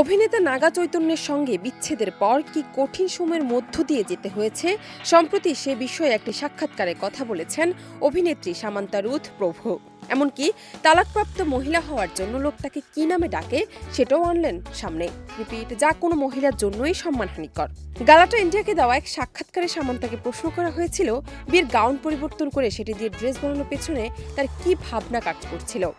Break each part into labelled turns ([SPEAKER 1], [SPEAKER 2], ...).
[SPEAKER 1] অভিনেতা নাগা চৈতন্যের সঙ্গে বিচ্ছেদের পর কি কঠিন সময়ের মধ্য দিয়ে যেতে হয়েছে? সম্প্রতি সে বিষয়ে একটি সাক্ষাৎকারে কথা বলেছেন অভিনেত্রী সামান্তা রুথ প্রভু। এমনকি তালাকপ্রাপ্ত মহিলা হওয়ার জন্য লোক তাকে কি নামে ডাকে সেটাও আনলেন সামনে। রিপিট, যা কোনো মহিলার জন্যই সম্মানহানিকর। গালাটা ইন্ডিয়াকে দেওয়া এক সাক্ষাৎকারে সামান্তাকে প্রশ্ন করা হয়েছিল বিয়ের গাউন পরিবর্তন করে সেটি দিয়ে ড্রেস বানানোর পেছনে তার কি ভাবনা কাজ করছিল।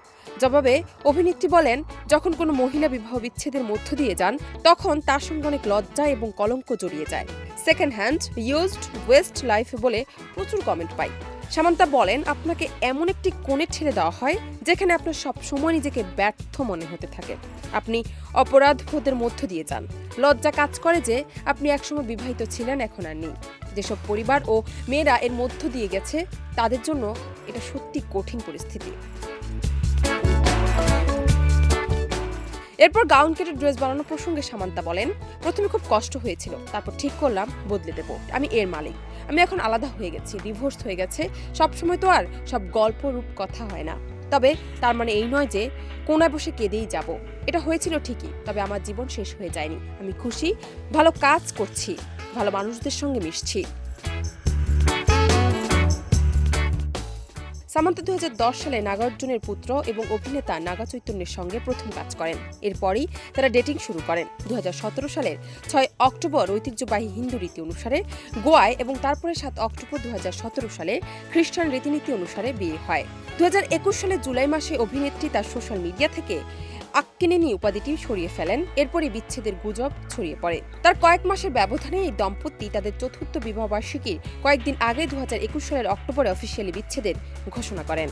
[SPEAKER 1] জবাবে অভিনেত্রী বলেন, যখন কোনো মহিলা বিবাহ বিচ্ছেদের মধ্য দিয়ে যান, তখন তার সঙ্গে অনেক লজ্জা এবং কলঙ্ক জড়িয়ে যায়। Second hand used waste life বলে প্রচুর কমেন্ট পাই। সামান্তা বলেন, আপনাকে এমন একটি কোণে ছেড়ে দেওয়া হয়, যেখানে আপনার সব সময় নিজেকে ব্যর্থ মনে হতে থাকে। আপনি অপরাধ বোধের মধ্য দিয়ে যান। লজ্জা কাজ করে যে, আপনি একসময় বিবাহিত ছিলেন, এখন আর নেই। যেসব পরিবার ও মেয়েরা এর মধ্য দিয়ে গেছে, তাদের জন্য এটা সত্যি কঠিন পরিস্থিতি। এরপর গাউন কেটে ড্রেস বানানো প্রসঙ্গে সামান্তা বলেন, প্রথমে খুব কষ্ট হয়েছিল, তারপর ঠিক করলাম, বদলে দেব। আমি এর মালিক। আমি এখন আলাদা হয়ে গেছি ডিভোর্স হয়ে গেছে। সব সময় তো আর সব গল্প, রূপ, কথা হয় না। তবে তার মানে এই নয় যে কোনায় বসে কেঁদেই যাব। এটা হয়েছিল ঠিকই, তবে আমার জীবন শেষ হয়ে যায়নি। আমি খুশি, ভালো কাজ করছি, ভালো মানুষদের সঙ্গে মিশছি। সামান্তা দু সালে নাগার্জুনের পুত্র এবং অভিনেতা নাগা চৈতন্যের সঙ্গে প্রথম কাজ করেন। এরপরই তারা ডেটিং শুরু করেন। দু হাজার সতেরো সালের ছয় অক্টোবর ঐতিহ্যবাহী হিন্দু রীতি অনুসারে গোয়ায় এবং তারপরে সাত অক্টোবর দু হাজার সতেরো সালে খ্রিস্টান রীতিনীতি অনুসারে বিয়ে হয়। দুই হাজার একুশ সালে জুলাই মাসে অভিনেত্রী তার সোশ্যাল মিডিয়া থেকে আক্কিনেনি উপাধিটি সরিয়ে ফেলেন। এরপরই বিচ্ছেদের গুজব ছড়িয়ে পড়ে। তার কয়েক মাসের ব্যবধানে এই দম্পতি তাদের চতুর্থ বিবাহবার্ষিকীর কয়েকদিন আগে দু হাজার একুশ সালের অক্টোবরে অফিসিয়ালি বিচ্ছেদের ঘোষণা করেন।